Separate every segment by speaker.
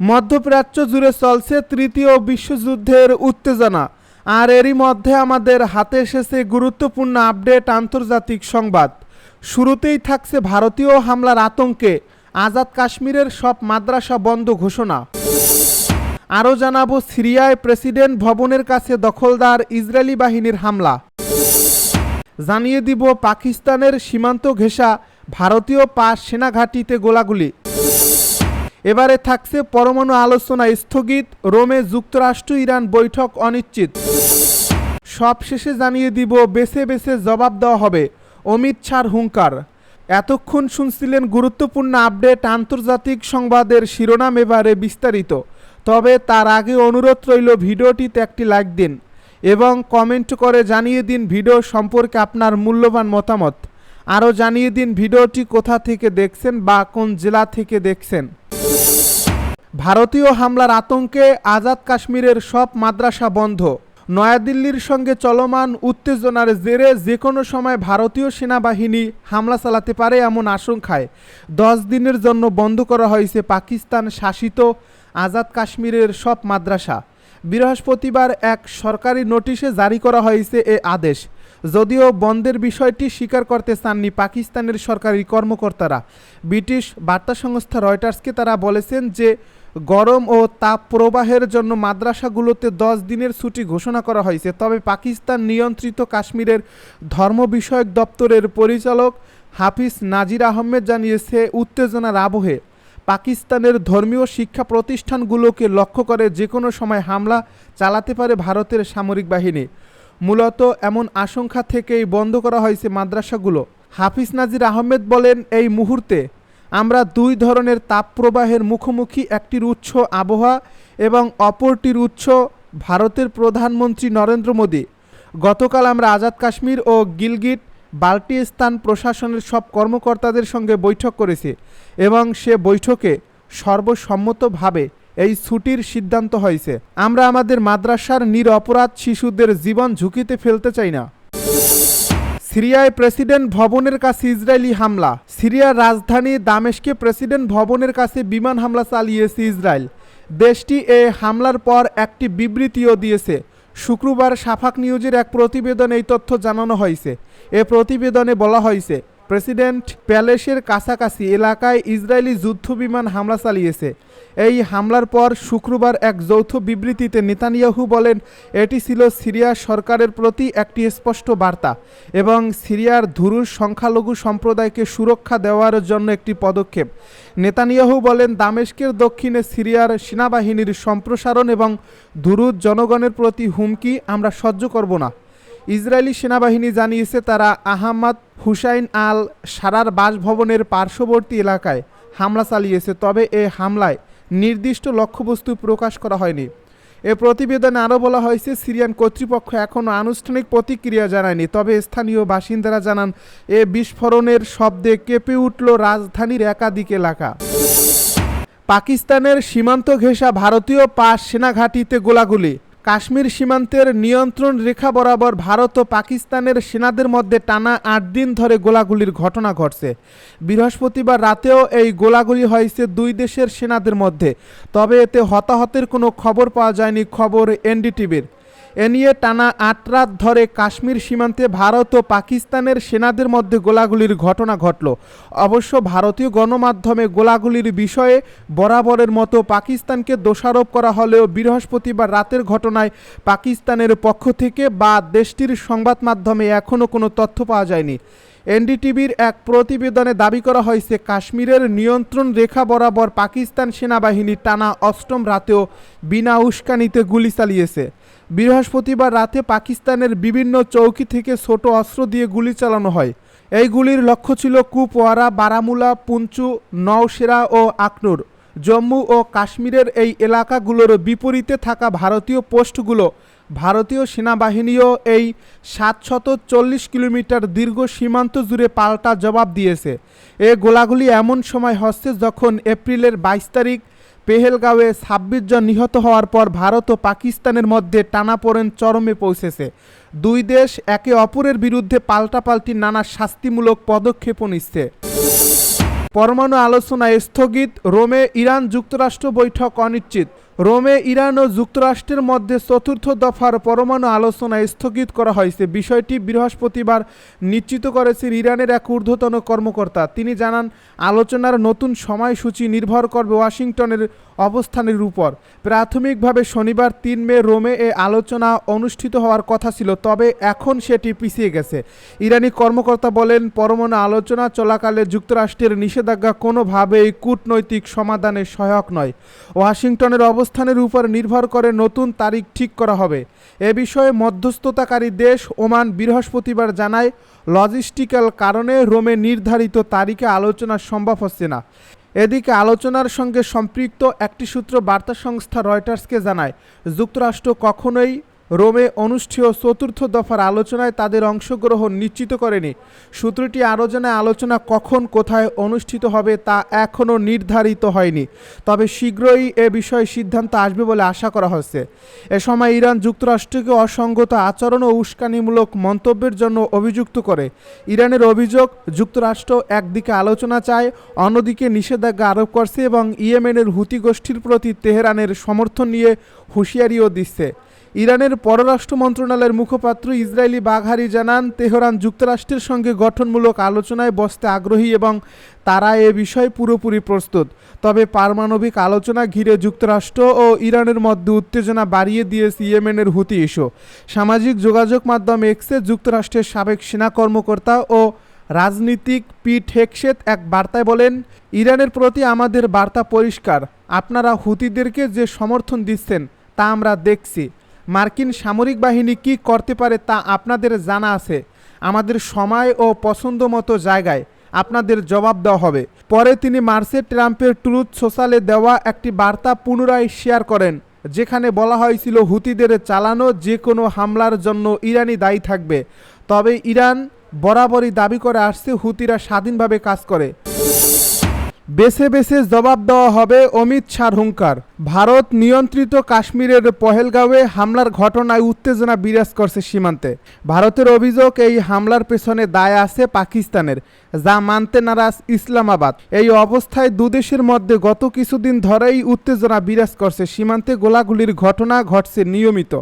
Speaker 1: মধ্যপ্রাচ্য জুড়ে চলছে তৃতীয় বিশ্বযুদ্ধের উত্তেজনা। আর এরই মধ্যে আমাদের হাতে এসেছে গুরুত্বপূর্ণ আপডেট আন্তর্জাতিক সংবাদ। শুরুতেই থাকছে ভারতীয় হামলার আতঙ্কে আজাদ কাশ্মীরের সব মাদ্রাসা বন্ধ ঘোষণা। আরও জানাব, সিরিয়ায় প্রেসিডেন্ট ভবনের কাছে দখলদার ইসরায়েলি বাহিনীর হামলা। জানিয়ে দিব, পাকিস্তানের সীমান্ত ঘেঁষা ভারতীয় পাশ সেনাঘাঁটিতে গোলাগুলি। এবারে থাকছে পরমাণু আলোচনা স্থগিত, রোমে যুক্তরাষ্ট্র, ইরান বৈঠক অনিশ্চিত। সবশেষে জানিয়ে দিব, বেছে বেছে জবাব দেওয়া হবে, অমিত শাহর হুঙ্কার। এতক্ষণ শুনছিলেন গুরুত্বপূর্ণ আপডেট আন্তর্জাতিক সংবাদের শিরোনাম এবারে বিস্তারিত। তবে তার আগে অনুরোধ রইল, ভিডিওটিতে একটি লাইক দিন এবং কমেন্ট করে জানিয়ে দিন ভিডিও সম্পর্কে আপনার মূল্যবান মতামত। আরও জানিয়ে দিন ভিডিওটি কোথা থেকে দেখছেন বা কোন জেলা থেকে দেখছেন। ভারতীয় হামলার আতঙ্কে আজাদ কাশ্মীরের সব মাদ্রাসা বন্ধ। নয়াদিল্লির সঙ্গে চলমান উত্তেজনার জেরে যে কোনো সময় ভারতীয় সেনাবাহিনী হামলা চালাতে পারে এমন আশঙ্কায় দশ দিনের জন্য বন্ধ করা হয়েছে পাকিস্তান শাসিত আজাদ কাশ্মীরের সব মাদ্রাসা। বৃহস্পতিবার এক সরকারি নোটিশে জারি করা হয়েছে এ আদেশ। যদিও বন্ধের বিষয়টি স্বীকার করতে চাননি পাকিস্তানের সরকারি কর্মকর্তারা। ব্রিটিশ বার্তা সংস্থা রয়টার্সকে তারা বলেছেন যে গরম ও তাপ প্রবাহের জন্য মাদ্রাসাগুলোতে দশ দিনের ছুটি ঘোষণা করা হয়েছে। তবে পাকিস্তান নিয়ন্ত্রিত কাশ্মীরের ধর্ম বিষয়ক দপ্তরের পরিচালক হাফিজ নাজির আহমেদ জানিয়েছে উত্তেজনার আবহে পাকিস্তানের ধর্মীয় শিক্ষা প্রতিষ্ঠানগুলোকে লক্ষ্য করে যে কোনো সময় হামলা চালাতে পারে ভারতের সামরিক বাহিনী। মূলত এমন আশঙ্কা থেকেই বন্ধ করা হয়েছে মাদ্রাসাগুলো। হাফিজ নাজির আহমেদ বলেন, এই মুহূর্তে আমরা দুই ধরনের তাপপ্রবাহের মুখোমুখি একটির উৎস আবহাওয়া এবং অপরটির উৎস ভারতের প্রধানমন্ত্রী নরেন্দ্র মোদী। গতকাল আমরা আজাদ কাশ্মীর ও গিলগিট বাল্টিস্তান প্রশাসনের সব কর্মকর্তাদের সঙ্গে বৈঠক করেছি এবং সে বৈঠকে সর্বসম্মতভাবে এই ছুটির সিদ্ধান্ত হয়েছে। আমরা আমাদের মাদ্রাসার নিরপরাধ শিশুদের জীবন ঝুঁকিতে ফেলতে চাই না। সিরিয়ায় প্রেসিডেন্ট ভবনের কাছে ইসরায়েলি হামলা। সিরিয়ার রাজধানী দামেশকে প্রেসিডেন্ট ভবনের কাছে বিমান হামলা চালিয়েছে ইসরায়েল। দেশটি এ হামলার পর একটি বিবৃতিও দিয়েছে। শুক্রবার সাফাক নিউজের এক প্রতিবেদনে এই তথ্য জানানো হয়েছে। এ প্রতিবেদনে বলা হয়েছে প্রেসিডেন্ট প্যালেসের কাছাকাছি এলাকায় ইসরায়েলি যুদ্ধবিমান হামলা চালিয়েছে। এই হামলার পর শুক্রবার এক যৌথ বিবৃতিতে নেতানিয়াহু বলেন, এটি ছিল সিরিয়া সরকারের প্রতি একটি স্পষ্ট বার্তা এবং সিরিয়ার ধুরুস সংখ্যালঘু সম্প্রদায়কে সুরক্ষা দেওয়ার জন্য একটি পদক্ষেপ। নেতানিয়াহু বলেন, দামেস্কের দক্ষিণে সিরিয়ার সেনাবাহিনীর সম্প্রসারণ এবং ধুরুজ জনগণের প্রতি হুমকি আমরা সহ্য করব না। ইসরায়েলি সেনাবাহিনী জানিয়েছে, তারা আহমাদ হুসাইন আল সারার বাসভবনের পার্শ্ববর্তী এলাকায় হামলা চালিয়েছে, তবে এ হামলায় নির্দিষ্ট লক্ষ্যবস্তু প্রকাশ করা হয়নি। এ প্রতিবেদনে আরও বলা হয়েছে, সিরিয়ান কর্তৃপক্ষ এখনও আনুষ্ঠানিক প্রতিক্রিয়া জানায়নি, তবে স্থানীয় বাসিন্দারা জানান, এ বিস্ফোরণের শব্দে কেঁপে উঠল রাজধানীর একাধিক এলাকা। পাকিস্তানের সীমান্ত ঘেঁষা ভারতীয় পাশ সেনাঘাঁটিতে গোলাগুলি। কাশ্মীর সীমান্তের নিয়ন্ত্রণ রেখা বরাবর ভারত ও পাকিস্তানের সেনাদের মধ্যে টানা আট দিন ধরে গোলাগুলির ঘটনা ঘটছে। বৃহস্পতিবার রাতেও এই গোলাগুলি হয়েছে দুই দেশের সেনাদের মধ্যে। তবে এতে হতাহতের কোনো খবর পাওয়া যায়নি, খবর এনডিটিভির। এ নিয়ে টানা আট রাত ধরে কাশ্মীর সীমান্তে ভারত ও পাকিস্তানের সেনাদের মধ্যে গোলাগুলির ঘটনা ঘটল। অবশ্য ভারতীয় গণমাধ্যমে গোলাগুলির বিষয়ে বরাবরের মতো পাকিস্তানকে দোষারোপ করা হলেও বৃহস্পতিবার রাতের ঘটনায় পাকিস্তানের পক্ষ থেকে বা দেশটির সংবাদ মাধ্যমে এখনও কোনো তথ্য পাওয়া যায়নি। এনডিটিভির এক প্রতিবেদনে দাবি করা হয়েছে, কাশ্মীরের নিয়ন্ত্রণ রেখা বরাবর পাকিস্তান সেনাবাহিনী টানা অষ্টম রাতেও বিনা উস্কানিতে গুলি চালিয়েছে। বৃহস্পতিবার রাতে পাকিস্তানের বিভিন্ন চৌকি থেকে ছোট অস্ত্র দিয়ে গুলি চালানো হয়। এই গুলির লক্ষ্য ছিল কুপওয়ারা, বারামুলা, পুঞ্চু, নওশেরা ও আকনুর। জম্মু ও কাশ্মীরের এই এলাকাগুলোর বিপরীতে থাকা ভারতীয় পোস্টগুলো ভারতীয় সেনাবাহিনীও এই সাতশত চল্লিশ কিলোমিটার দীর্ঘ সীমান্ত জুড়ে পাল্টা জবাব দিয়েছে। এ গোলাগুলি এমন সময় হচ্ছে যখন এপ্রিলের বাইশ তারিখ পেহেলগাঁওয়ে ছাব্বিশ জন নিহত হওয়ার পর ভারত ও পাকিস্তানের মধ্যে টানাপোড়েন চরমে পৌঁছেছে। দুই দেশ একে অপরের বিরুদ্ধে পাল্টাপাল্টি নানা শাস্তিমূলক পদক্ষেপও নিচ্ছে। পরমাণু আলোচনায় স্থগিত, রোমে ইরান যুক্তরাষ্ট্র বৈঠক অনিশ্চিত। রোমে ইরান ও যুক্তরাষ্ট্রের মধ্যে চতুর্থ দফার পরমাণু আলোচনা স্থগিত করা হয়েছে। বিষয়টি বৃহস্পতিবার নিশ্চিত করেছেন ইরানের এক ঊর্ধ্বতন কর্মকর্তা। তিনি জানান, আলোচনার নতুন সময়সূচি নির্ভর করবে ওয়াশিংটনের অবস্থানের উপর। প্রাথমিকভাবে শনিবার তিন মে রোমে এ আলোচনা অনুষ্ঠিত হওয়ার কথা ছিল, তবে এখন সেটি পিছিয়ে গেছে। ইরানি কর্মকর্তা বলেন, পরমাণু আলোচনা চলাকালে যুক্তরাষ্ট্রের নিষেধাজ্ঞা কোনোভাবেই কূটনৈতিক সমাধানে সহায়ক নয়। ওয়াশিংটনের অবস্থানের উপর নির্ভর করে নতুন তারিখ ঠিক করা হবে। এ বিষয়ে মধ্যস্থতাকারী দেশ ওমান বৃহস্পতিবার জানায়, লজিস্টিক্যাল কারণে রোমে নির্ধারিত তারিখে আলোচনা সম্ভব হচ্ছে না। এদিকে আলোচনার সঙ্গে সম্পৃক্ত একটি সূত্র বার্তা সংস্থা রয়টার্সকে জানায়, যুক্তরাষ্ট্র কখনোই রোমে অনুষ্ঠেয় চতুর্থ দফার আলোচনায় তাদের অংশগ্রহণ নিশ্চিত করেনি। সূত্রটি আরও জানায়, আলোচনা কখন কোথায় অনুষ্ঠিত হবে তা এখনও নির্ধারিত হয়নি। তবে শীঘ্রই এ বিষয়ে সিদ্ধান্ত আসবে বলে আশা করা হচ্ছে। এ সময় ইরান যুক্তরাষ্ট্রকে অসঙ্গত আচরণ ও উস্কানিমূলক মন্তব্যের জন্য অভিযুক্ত করে। ইরানের অভিযোগ, যুক্তরাষ্ট্র একদিকে আলোচনা চায়, অন্যদিকে নিষেধাজ্ঞা আরোপ করছে এবং ইয়েমেনের হুতি গোষ্ঠীর প্রতি তেহরানের সমর্থন নিয়ে হুঁশিয়ারিও দিচ্ছে। ইরানের পররাষ্ট্র মন্ত্রণালয়ের মুখপাত্র ইসরায়েলি বাঘারি জানান, তেহরান যুক্তরাষ্ট্রের সঙ্গে গঠনমূলক আলোচনায় বসতে আগ্রহী এবং তারা এ বিষয়ে পুরোপুরি প্রস্তুত। তবে পারমাণবিক আলোচনা ঘিরে যুক্তরাষ্ট্র ও ইরানের মধ্যে উত্তেজনা বাড়িয়ে দিয়েছে ইয়েমেনের হুতি ইস্যু। সামাজিক যোগাযোগ মাধ্যম এক্সে যুক্তরাষ্ট্রের সাবেক সেনা কর্মকর্তা ও রাজনীতিক পিট হেকসেত এক বার্তায় বলেন, ইরানের প্রতি আমাদের বার্তা পরিষ্কার। আপনারা হুতিদেরকে যে সমর্থন দিচ্ছেন, তা আমরা দেখছি। মার্কিন সামরিক বাহিনী কি করতে পারে তা আপনাদের জানা আছে। আমাদের সময় ও পছন্দ মতো জায়গায় আপনাদের জবাব দেওয়া হবে। পরে তিনি মার্সে ট্রাম্পের ট্রুথ সোশ্যালে দেওয়া একটি বার্তা পুনরায় শেয়ার করেন, যেখানে বলা হয়েছিল হুতিদের চালানো যে কোনো হামলার জন্য ইরানি দায়ী থাকবে। তবে ইরান বরাবরই দাবি করে আসছে হুতিরা স্বাধীনভাবে কাজ করে। বেছে বেছে জবাব দেওয়া হবে অমিত শাহর হুঙ্কার। ভারত নিয়ন্ত্রিত কাশ্মীরের পহেলগাঁওয়ে হামলার ঘটনায় উত্তেজনা বিরাজ করছে সীমান্তে। ভারতের অভিযোগ, এই হামলার পেছনে দায় আছে পাকিস্তানের, যা মানতে নারাজ ইসলামাবাদ। এই অবস্থায় দুদেশের মধ্যে গত কিছুদিন ধরেই উত্তেজনা বিরাজ করছে সীমান্তে গোলাগুলির ঘটনা ঘটছে নিয়মিত।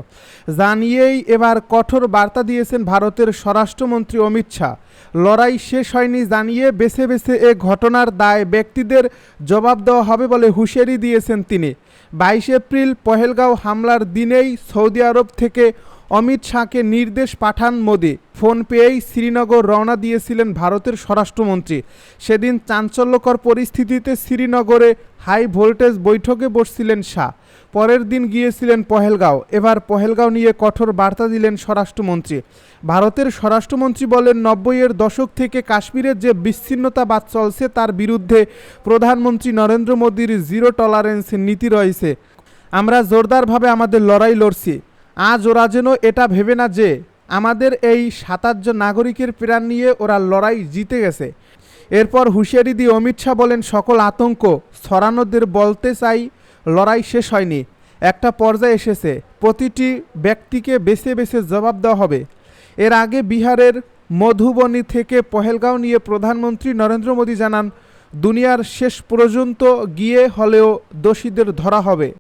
Speaker 1: যা নিয়েই এবার কঠোর বার্তা দিয়েছেন ভারতের স্বরাষ্ট্রমন্ত্রী অমিত শাহ। লড়াই শেষ হয়নি জানিয়ে বেছে বেছে এ ঘটনার দায় ব্যক্তিদের জবাব দেওয়া হবে বলে হুঁশিয়ারি দিয়েছেন তিনি। বাইশ এপ্রিল পহেলগাঁও হামলার দিনেই সৌদি আরব থেকে অমিত শাহকে নির্দেশ পাঠান মোদি। ফোন পেয়েই শ্রীনগর রওনা দিয়েছিলেন ভারতের স্বরাষ্ট্রমন্ত্রী। সেদিন চাঞ্চল্যকর পরিস্থিতিতে শ্রীনগরে হাই ভোল্টেজ বৈঠকে বসছিলেন শাহ। পরের দিন গিয়েছিলেন পহেলগাঁও। এবার পহেলগাঁও নিয়ে কঠোর বার্তা দিলেন স্বরাষ্ট্রমন্ত্রী। ভারতের স্বরাষ্ট্রমন্ত্রী বলেন, নব্বইয়ের দশক থেকে কাশ্মীরের যে বিচ্ছিন্নতাবাদ চলছে তার বিরুদ্ধে প্রধানমন্ত্রী নরেন্দ্র মোদীর জিরো টলারেন্স নীতি রয়েছে। আমরা জোরদারভাবে আমাদের লড়াই লড়ছি। আজ ওরা যেন এটা ভেবে না যে আমাদের এই সাতাশ নাগরিকের প্রাণ নিয়ে ওরা লড়াই জিতে গেছে। এরপর হুঁশিয়ারি দিয়ে অমিত শাহ বলেন, সকল আতঙ্ক ছড়ানোদের বলতে চাই, লড়াই শেষ হয়নি। একটা পর্যায়ে এসেছে। প্রতিটি ব্যক্তিকে বেছে বেছে জবাব দেওয়া হবে। এর আগে বিহারের মধুবনী থেকে পহেলগাঁও নিয়ে প্রধানমন্ত্রী নরেন্দ্র মোদী জানান, দুনিয়ার শেষ পর্যন্ত গিয়ে হলেও দোষীদের ধরা হবে।